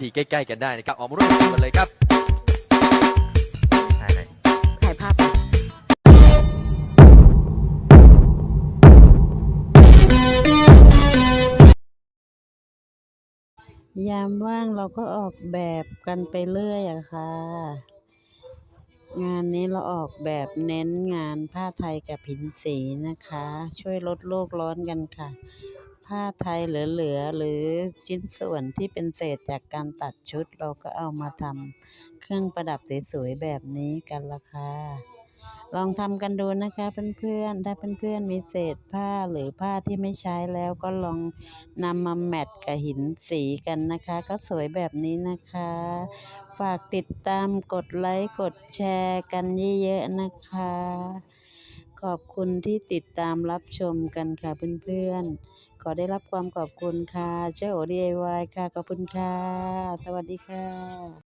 ที่ใกล้ๆกันได้นะครับออกมาร่วมกันเลยครับถ่ายายภาพยามว่างเราก็ออกแบบกันไปเรื่อยอะค่ะ งานนี้เราออกแบบเน้นงานผ้าไทยกับหินสีนะคะ ช่วยลดโลกร้อนกันค่ะ ผ้าไทยเหลือๆหรือชิ้นส่วนที่เป็นเศษจากการตัดชุดเราก็เอามาทำเครื่องประดับสวยๆแบบนี้กันละค่ะลองทำกันดูนะคะเพื่อนๆ ถ้าเพื่อนๆมีเศษผ้าหรือผ้าที่ไม่ใช้แล้วก็ลองนำมาแมทกับหินสีกันนะคะ ก็สวยแบบนี้นะคะ ฝากติดตามกดไลค์กดแชร์กันเยอะๆนะคะ ขอบคุณที่ติดตามรับชมกันค่ะเพื่อนๆ ขอได้รับความขอบคุณค่ะเจ้าโอ DIY ค่ะ ขอบคุณค่ะ สวัสดีค่ะ